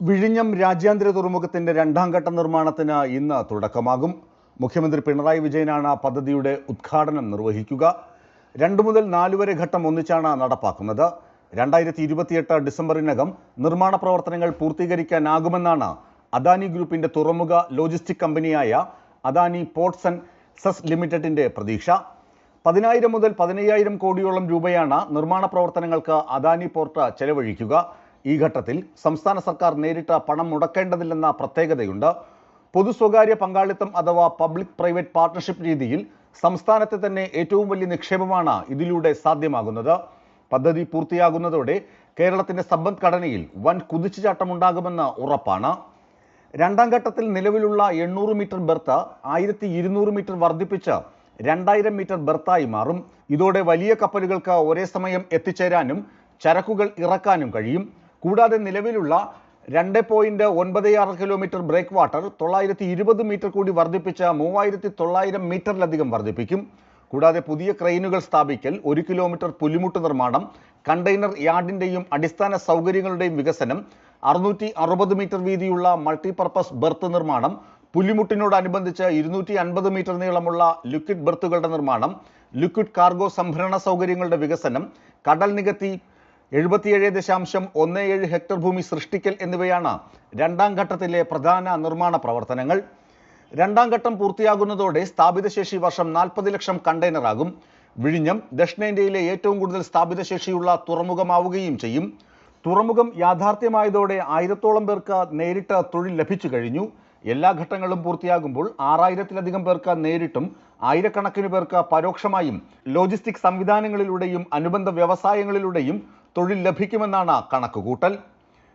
വിഴിഞ്ഞം രാജ്യാന്തര തുറമുഖത്തിന്റെ രണ്ടാം ഘട്ട നിർമ്മാണത്തിന് ഇന്ന് തുടക്കമാകും. മുഖ്യമന്ത്രി പിണറായി വിജയനാണ് പദ്ധതിയുടെ ഉദ്ഘാടനം നിർവഹിക്കുക. രണ്ടു മുതൽ നാല് വരെ ഘട്ടം ഒന്നിച്ചാണ് നടപ്പാക്കുന്നത്. രണ്ടായിരത്തി ഇരുപത്തിയെട്ട് ഡിസംബറിനകം നിർമ്മാണ പ്രവർത്തനങ്ങൾ പൂർത്തീകരിക്കാനാകുമെന്നാണ് അദാനി ഗ്രൂപ്പിന്റെ തുറമുഖ ലോജിസ്റ്റിക് കമ്പനിയായ അദാനി പോർട്സ് ആൻഡ് സെസ് ലിമിറ്റഡിന്റെ പ്രതീക്ഷ. പതിനായിരം മുതൽ പതിനയ്യായിരം കോടിയോളം രൂപയാണ് നിർമ്മാണ പ്രവർത്തനങ്ങൾക്ക് അദാനി പോർട്ട് ചെലവഴിക്കുക. ഈ ഘട്ടത്തിൽ സംസ്ഥാന സർക്കാർ നേരിട്ട് പണം മുടക്കേണ്ടതില്ലെന്ന പ്രത്യേകതയുണ്ട്. പൊതു സ്വകാര്യ പങ്കാളിത്തം അഥവാ പബ്ലിക് പ്രൈവറ്റ് പാർട്ണർഷിപ്പ് രീതിയിൽ സംസ്ഥാനത്തെ തന്നെ ഏറ്റവും വലിയ നിക്ഷേപമാണ് ഇതിലൂടെ സാധ്യമാകുന്നത്. പദ്ധതി പൂർത്തിയാകുന്നതോടെ കേരളത്തിന്റെ സമ്പദ്ഘടനയിൽ വൻ കുതിച്ചുചാട്ടമുണ്ടാകുമെന്ന് ഉറപ്പാണ്. രണ്ടാം ഘട്ടത്തിൽ നിലവിലുള്ള എണ്ണൂറ് മീറ്റർ ബെർത്ത് ആയിരത്തി ഇരുന്നൂറ് മീറ്റർ വർദ്ധിപ്പിച്ച് രണ്ടായിരം മീറ്റർ ബെർത്തായി മാറും. ഇതോടെ വലിയ കപ്പലുകൾക്ക് ഒരേ സമയം എത്തിച്ചേരാനും ചരക്കുകൾ ഇറക്കാനും കഴിയും. കൂടാതെ നിലവിലുള്ള രണ്ട് പോയിന്റ് ഒൻപത് ആറ് കിലോമീറ്റർ ബ്രേക്ക് വാട്ടർ തൊള്ളായിരത്തി ഇരുപത് മീറ്റർ കൂടി വർദ്ധിപ്പിച്ച മൂവായിരത്തി തൊള്ളായിരം മീറ്ററിലധികം വർദ്ധിപ്പിക്കും. കൂടാതെ പുതിയ ക്രെയിനുകൾ സ്ഥാപിക്കൽ ഒരു കിലോമീറ്റർ പുലിമുട്ട് നിർമ്മാണം കണ്ടെയ്നർ യാർഡിന്റെയും അടിസ്ഥാന സൗകര്യങ്ങളുടെയും വികസനം അറുന്നൂറ്റി അറുപത് മീറ്റർ വീതിയുള്ള മൾട്ടിപർപ്പസ് ബെർത്ത് നിർമ്മാണം പുലിമുട്ടിനോടനുബന്ധിച്ച് ഇരുന്നൂറ്റി അൻപത് മീറ്റർ നീളമുള്ള ലിക്വിഡ് ബെർത്തുകളുടെ നിർമ്മാണം ലിക്വിഡ് കാർഗോ സംഭരണ സൗകര്യങ്ങളുടെ വികസനം കടൽ നികത്തി എഴുപത്തിയേഴ് ദശാംശം ഒന്ന് ഏഴ് ഹെക്ടർ ഭൂമി സൃഷ്ടിക്കൽ എന്നിവയാണ് രണ്ടാം ഘട്ടത്തിലെ പ്രധാന നിർമ്മാണ പ്രവർത്തനങ്ങൾ. രണ്ടാം ഘട്ടം പൂർത്തിയാകുന്നതോടെ സ്ഥാപിത ശേഷി വർഷം നാൽപ്പത് ലക്ഷം കണ്ടെയ്നറാകും. വിഴിഞ്ഞം ദക്ഷിണേന്ത്യയിലെ ഏറ്റവും കൂടുതൽ സ്ഥാപിത ശേഷിയുള്ള തുറമുഖമാവുകയും ചെയ്യും. തുറമുഖം യാഥാർത്ഥ്യമായതോടെ ആയിരത്തോളം പേർക്ക് നേരിട്ട് തൊഴിൽ ലഭിച്ചു കഴിഞ്ഞു. എല്ലാ ഘട്ടങ്ങളും പൂർത്തിയാകുമ്പോൾ ആറായിരത്തിലധികം പേർക്ക് നേരിട്ടും ആയിരക്കണക്കിന് പേർക്ക് പരോക്ഷമായും ലോജിസ്റ്റിക് സംവിധാനങ്ങളിലൂടെയും അനുബന്ധ വ്യവസായങ്ങളിലൂടെയും തൊഴിൽ ലഭിക്കുമെന്നാണ് കണക്കുകൂട്ടൽ.